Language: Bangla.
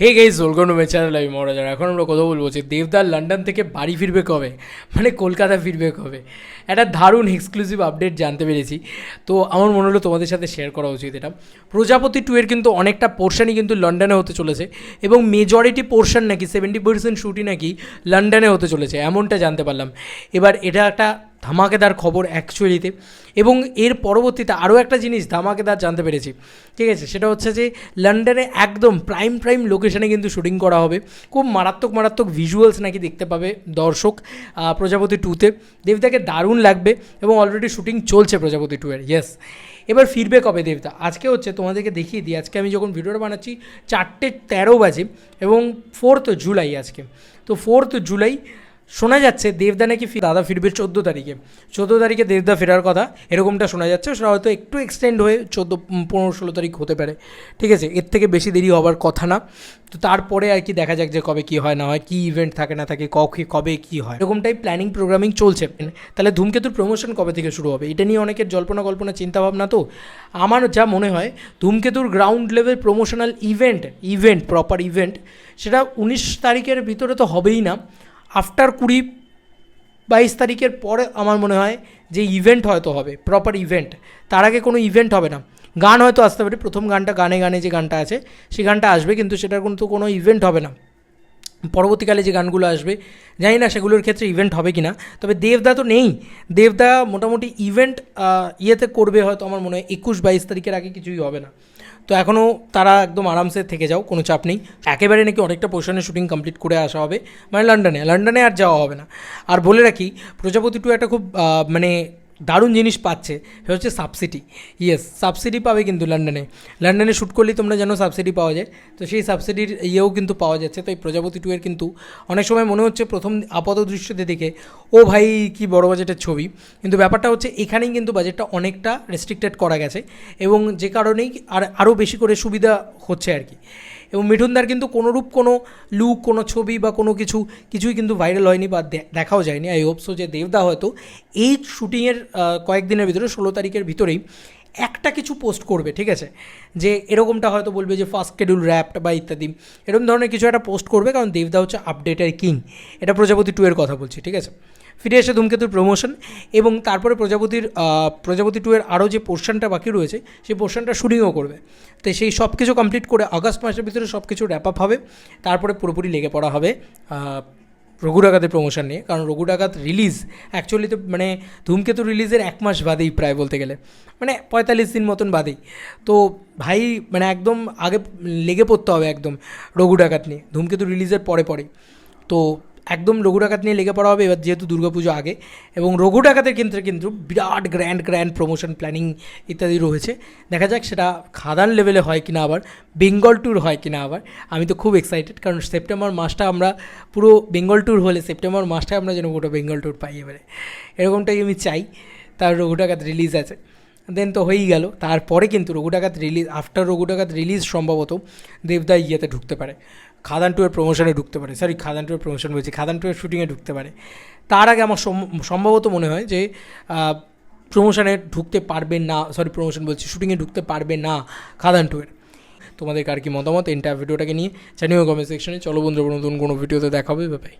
Hey guys welcome to channel আমি মহারাজার এখন আমরা কথা বলব যে দেবদার লন্ডন থেকে বাড়ি ফিরবে কবে? মানে কলকাতা ফিরবে কবে? একটা দারুণ এক্সক্লুসিভ আপডেট জানতে পেরেছি। তো আমার মনে হলো তোমাদের সাথে শেয়ার করা উচিত এটা। প্রজাপতি টু এর কিন্তু অনেকটা পোর্শনই কিন্তু লন্ডনে হতে চলেছে এবং মেজরিটি পোর্শন নাকি সেভেন্টি পার্সেন্ট শ্যুটই নাকি লন্ডনে হতে চলেছে, এমনটা জানতে পারলাম। এবার এটা একটা ধামাকেদার খবর অ্যাকচুয়ালিতে এবং এর পরবর্তীতে আরও একটা জিনিস ধামাকেদার জানতে পেরেছি। ঠিক আছে? সেটা হচ্ছে যে লন্ডনে একদম প্রাইম প্রাইম লোকেশনে কিন্তু শুটিং করা হবে। খুব মারাত্মক মারাত্মক ভিজুয়ালস নাকি দেখতে পাবে দর্শক প্রজাপতি টুতে দেবদাকে দারুণ লাগবে এবং অলরেডি শুটিং চলছে প্রজাপতি টু এর ইয়েস এবার ফিরবে কবে দেবদা? আজকে হচ্ছে তোমাদেরকে দেখিয়ে দিই। আজকে আমি যখন ভিডিওটা বানাচ্ছি, চারটে তেরো বাজে এবং ফোর্থ জুলাই আজকে। তো ফোর্থ জুলাই শোনা যাচ্ছে দেবদা নাকি দাদা ফিরবে চোদ্দ তারিখে। চোদ্দ তারিখে দেবদা ফেরার কথা, এরকমটা শোনা যাচ্ছে। সেটা হয়তো একটু এক্সটেন্ড হয়ে চোদ্দ পনেরো, ষোলো তারিখ হতে পারে। ঠিক আছে? এর থেকে বেশি দেরি হবার কথা না। তো তারপরে আর কি দেখা যাক যে কবে কী হয়, না হয়, কী ইভেন্ট থাকে, না থাকে, কবে কবে কী হয়। এরকমটাই প্ল্যানিং প্রোগ্রামিং চলছে। তাহলে ধূমকেতুর প্রমোশন কবে থেকে শুরু হবে? এটা নিয়ে অনেকের জল্পনা কল্পনা, চিন্তাভাবনা তো। আমার যা মনে হয়, ধূমকেতুর ground level promotional event event proper event সেটা উনিশ তারিখের ভিতরে তো হবেই না। আফটার কুড়ি বাইশ তারিখের পরে আমার মনে হয় যে ইভেন্ট হয়তো হবে প্রপার ইভেন্ট তার আগে কোনো ইভেন্ট হবে না। গান হয়তো আসতে পারে, প্রথম গানটা গানে গানে যে গানটা আছে সেই গানটা আসবে, কিন্তু সেটার কিন্তু কোনো ইভেন্ট হবে না। পরবর্তীকালে যে গানগুলো আসবে, জানি না সেগুলোর ক্ষেত্রে ইভেন্ট হবে কি না তবে দেবদা তো নেই। দেবদা মোটামুটি ইভেন্ট ইয়েতে করবে হয়তো আমার মনে হয় একুশ বাইশ তারিখের আগে কিছুই হবে না। তো এখনও তারা একদম আরামসে থেকে যাও, কোনো চাপ নেই। একেবারে নাকি অনেকটা পোর্শনের শুটিং কমপ্লিট করে আসা হবে। মানে লন্ডনে লন্ডনে আর যাওয়া হবে না। আর বলে রাখি, প্রজাপতি টু একটা খুব মানে দারুণ জিনিস পাচ্ছে। সেটা হচ্ছে সাবসিডি। ইয়েস সাবসিডি পাবে কিন্তু লন্ডনে লন্ডনে শ্যুট করলেই তোমরা জানো সাবসিডি পাওয়া যায়। তো সেই সাবসিডির ইয়েও কিন্তু পাওয়া যাচ্ছে। তাই প্রজাপতি টু এর কিন্তু অনেক সময় মনে হচ্ছে প্রথম আপাত দৃশ্যতে দেখে, ও ভাই, কি বড় বাজেটের ছবি। কিন্তু ব্যাপারটা হচ্ছে এখানেই কিন্তু বাজেটটা অনেকটা রেস্ট্রিক্টেড করা গেছে। এবং যে কারণেই আর আরও বেশি করে সুবিধা হচ্ছে আর কি। এবং মিঠুনদার কিন্তু কোনোরূপ কোনো লুক কোনো ছবি বা কোনো কিছু, কিছুই কিন্তু ভাইরাল হয়নি বা দেখাও যায়নি আই হোপসো যে দেবদা হয়তো এই শুটিংয়ের কয়েকদিনের ভিতরে, ষোলো তারিখের ভিতরেই একটা কিছু পোস্ট করবে, ঠিক আছে? যে এরকমটা হয়তো বলবে যে ফার্স্ট শিডিউল র্যাপড বা ইত্যাদি। এরকম ধরনের কিছু একটা পোস্ট করবে, কারণ দেবদা হচ্ছে আপডেটের কিং এটা প্রজাপতি টু এর কথা বলছি, ঠিক আছে? ফিরে এসে ধূমকেতুর প্রমোশন এবং তারপরে প্রজাপতির প্রজাপতি টু এর আরও যে পোর্শনটা বাকি রয়েছে, সেই পোর্শনটা শুটিংও করবে। তো সেই সব কিছু কমপ্লিট করে আগস্ট মাসের ভিতরে সব কিছু র্যাপ আপ হবে। তারপরে পুরোপুরি লেগে পড়া হবে রঘু ডাকাতের প্রমোশন নিয়ে। কারণ রঘু ডাকাত রিলিজ অ্যাকচুয়ালি তো মানে ধূমকেতু রিলিজের এক মাস বাদেই প্রায় বলতে গেলে। মানে পঁয়তাল্লিশ দিন মতন বাদেই। তো ভাই মানে একদম আগে লেগে পড়তে হবে একদম রঘু ডাকাত নিয়ে। ধূমকেতু রিলিজের পরে পরে তো একদম রঘু ডাকাত নিয়ে লেগে পড়া হবে এবার যেহেতু দুর্গাপুজো আগে। এবং রঘু ডাকাতের ক্ষেত্রে কিন্তু বিরাট গ্র্যান্ড গ্র্যান্ড প্রমোশন প্ল্যানিং ইত্যাদি রয়েছে। দেখা যাক সেটা খাদান লেভেলে হয় কিনা আবার বেঙ্গল ট্যুর হয় কিনা আবার। আমি তো খুব এক্সাইটেড কারণ সেপ্টেম্বর মাসটা আমরা পুরো বেঙ্গল ট্যুর হলে সেপ্টেম্বর মাসটায় আমরা যেন গোটা বেঙ্গল ট্যুর পাই এবারে। এরকমটাই আমি চাই, তার রঘু ডাকাত রিলিজ আছে। দেন তো হয়েই গেল। তারপরে কিন্তু রঘু ডাকাত রিলিজ আফটার রঘু ডাকাত রিলিজ সম্ভবত দেবদা ইয়েতে ঢুকতে পারে। খাদান টুয়ের প্রমোশনে ঢুকতে পারে। সরি খাদান টুয়ের প্রমোশন বলছি খাদান টুয়ের শুটিংয়ে ঢুকতে পারে। তার আগে আমার সম- সম্ভবত মনে হয় যে প্রমোশনে ঢুকতে পারবে না সরি প্রমোশন বলছি শুটিংয়ে ঢুকতে পারবে না খাদান টুয়ের তোমাদের আর কি মতামত? এন্টার ভিডিওটাকে নিয়ে জানিও কমেন্ট সেকশনে চলো বন্ধুরা, নতুন কোনো ভিডিওতে দেখাবে বাই